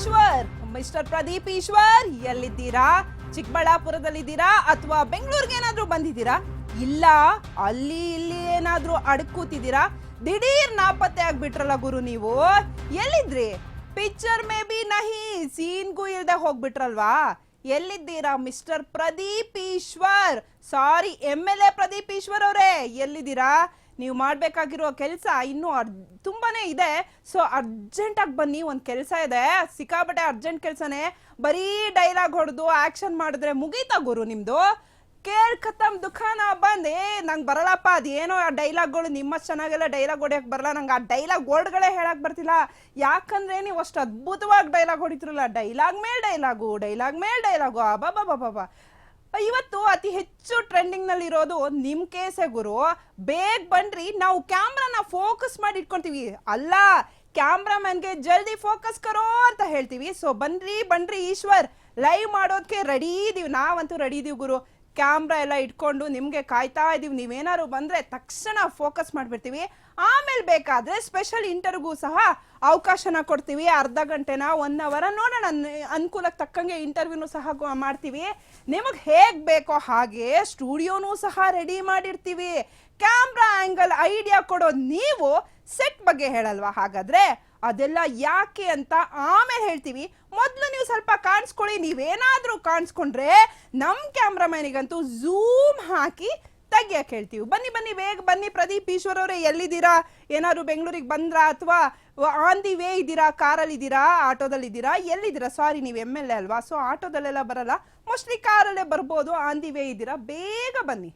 Eshwar mister Pradeep Eshwar, ಎಲ್ಲಿದ್ದೀರಾ? ಚಿಕ್ಕಬಳ್ಳಾಪುರದಲ್ಲಿದ್ದೀರಾ? ಅಥವಾ ಬೆಂಗಳೂರಿಗೆ ಏನಾದ್ರೂ ಬಂದಿದ್ದೀರಾ? ಇಲ್ಲ, ಅಲ್ಲಿ ಇಲ್ಲಿ ಏನಾದ್ರೂ ಅಡ್ಕೂತಿದ್ದೀರಾ? ದಿಢೀರ್ ನಾಪತ್ತೆ ಆಗ್ಬಿಟ್ರಲ್ಲ ಗುರು ನೀವು. ಎಲ್ಲಿದ್ರಿ? ಪಿಕ್ಚರ್ ಮೇ ಬಿ ನಹಿ ಸೀನ್ಗೂ ಇಲ್ದೆ ಹೋಗ್ಬಿಟ್ರಲ್ವಾ? ಎಲ್ಲಿದ್ದೀರಾ mister Pradeep Eshwar? Sorry M L A Pradeep Eshwar ಅವರೇ, ಎಲ್ಲಿದ್ದೀರಾ? ನೀವು ಮಾಡಬೇಕಾಗಿರೋ ಕೆಲಸ ಇನ್ನೂ ಅರ್, ತುಂಬಾನೇ ಇದೆ. ಸೊ ಅರ್ಜೆಂಟಾಗಿ ಬನ್ನಿ, ಒಂದು ಕೆಲಸ ಇದೆ. ಸಿಕ್ಕಾಬಟ್ಟೆ ಅರ್ಜೆಂಟ್ ಕೆಲಸನೇ. ಬರೀ ಡೈಲಾಗ್ ಹೊಡೆದು ಆ್ಯಕ್ಷನ್ ಮಾಡಿದ್ರೆ ಮುಗೀತಾ ಗುರು ನಿಮ್ಮದು ಕೇಳ್ ಖತಮ್ ದುಃಖನ ಬಂದು. ನಂಗೆ ಬರಲ್ಲಪ್ಪ ಅದೇನೋ ಆ ಡೈಲಾಗ್ಗಳು ನಿಮ್ಮಷ್ಟು ಚೆನ್ನಾಗೆಲ್ಲ ಡೈಲಾಗ್ ಹೊಡಿಯೋಕೆ ಬರಲ್ಲ. ನಂಗೆ ಆ ಡೈಲಾಗ್ ವರ್ಡ್ಗಳೇ ಹೇಳಕ್ ಬರ್ತಿಲ್ಲ. ಯಾಕಂದ್ರೆ ನೀವು ಅಷ್ಟು ಅದ್ಭುತವಾಗಿ ಡೈಲಾಗ್ ಹೊಡಿತಿರಲ್ಲ. ಡೈಲಾಗ್ ಮೇಲೆ ಡೈಲಾಗು, ಡೈಲಾಗ್ ಮೇಲೆ ಡೈಲಾಗು ಅಬಾಬಾಬಾಬಾ ಇವತ್ತು ಅತಿ ಹೆಚ್ಚು ಟ್ರೆಂಡಿಂಗ್ನಲ್ಲಿ ಇರೋದು ನಿಮ್ ಕೇಸೆ ಗುರು. ಬೇಗ ಬನ್ರಿ, ನಾವು ಕ್ಯಾಮ್ರಾನ ಫೋಕಸ್ ಮಾಡಿ ಇಟ್ಕೊಂತೀವಿ ಅಲ್ಲ, ಕ್ಯಾಮ್ರಾಮನ್ಗೆ ಜಲ್ದಿ ಫೋಕಸ್ ಕರೋ ಅಂತ ಹೇಳ್ತೀವಿ. ಸೊ ಬನ್ರಿ ಬನ್ರಿ ಈಶ್ವರ್. ಲೈವ್ ಮಾಡೋದಕ್ಕೆ ರೆಡಿ ಇದೀವಿ. ನಾವಂತೂ ರೆಡಿ ಇದೀವಿ ಗುರು. ಕ್ಯಾಮ್ರಾ ಎಲ್ಲ ಇಟ್ಕೊಂಡು ನಿಮಗೆ ಕಾಯ್ತಾ ಇದ್ದೀವಿ ನೀವೇನಾದ್ರು ಬಂದ್ರೆ ತಕ್ಷಣ ಫೋಕಸ್ ಮಾಡಿಬಿಡ್ತೀವಿ. ಆಮೇಲೆ ಬೇಕಾದ್ರೆ ಸ್ಪೆಷಲ್ ಇಂಟರ್ವ್ಯೂ ಸಹ ಅವಕಾಶನ ಕೊಡ್ತೀವಿ. ಅರ್ಧ ಗಂಟೆನ ಒನ್ ಅವರ ನೋಡೋಣ. ಅನುಕೂಲಕ್ಕೆ ತಕ್ಕಂಗೆ ಇಂಟರ್ವ್ಯೂನು ಸಹ ಮಾಡ್ತೀವಿ. ನಿಮಗೆ ಹೇಗೆ ಬೇಕೋ ಹಾಗೆ ಸ್ಟುಡಿಯೋನೂ ಸಹ ರೆಡಿ ಮಾಡಿರ್ತೀವಿ. ಕ್ಯಾಮ್ರಾ ಆಂಗಲ್ ಐಡಿಯಾ ಕೊಡೋ ನೀವು ಸೆಟ್ ಬಗ್ಗೆ ಹೇಳಲ್ವಾ? ಹಾಗಾದ್ರೆ ಅದೆಲ್ಲ ಯಾಕೆ ಅಂತ ಆಮೇಲೆ ಹೇಳ್ತೀವಿ. ಮೊದಲು ನೀವು ಸ್ವಲ್ಪ ಕಾಣಿಸ್ಕೊಳ್ಳಿ. ನೀವೇನಾದರೂ ಕಾಣಿಸ್ಕೊಂಡ್ರೆ ನಮ್ಮ ಕ್ಯಾಮ್ರಾಮನಿಗಂತೂ ಝೂಮ್ ಹಾಕಿ ತೆಗಿಯಕ್ಕೆ ಹೇಳ್ತೀವಿ. ಬನ್ನಿ ಬನ್ನಿ, ಬೇಗ ಬನ್ನಿ. ಪ್ರದೀಪ್ ಈಶ್ವರ್ ಅವರೇ, ಎಲ್ಲಿದ್ದೀರಾ? ಏನಾದ್ರು ಬೆಂಗಳೂರಿಗೆ ಬಂದ್ರಾ ಅಥವಾ ಆನ್ ದಿ ವೇ ಇದ್ದೀರಾ? ಕಾರಲ್ಲಿ ಇದ್ದೀರಾ? ಆಟೋದಲ್ಲಿ ಇದ್ದೀರಾ? ಎಲ್ಲಿದ್ದೀರಾ? ಸಾರಿ, ನೀವು ಎಂ ಎಲ್ ಎ ಅಲ್ವಾ? ಸೊ ಆಟೋದಲ್ಲೆಲ್ಲ ಬರಲ್ಲ. ಮೋಸ್ಟ್ಲಿ ಕಾರಲ್ಲೇ ಬರ್ಬೋದು. ಆನ್ ದಿ ವೇ ಇದ್ದೀರಾ? ಬೇಗ ಬನ್ನಿ.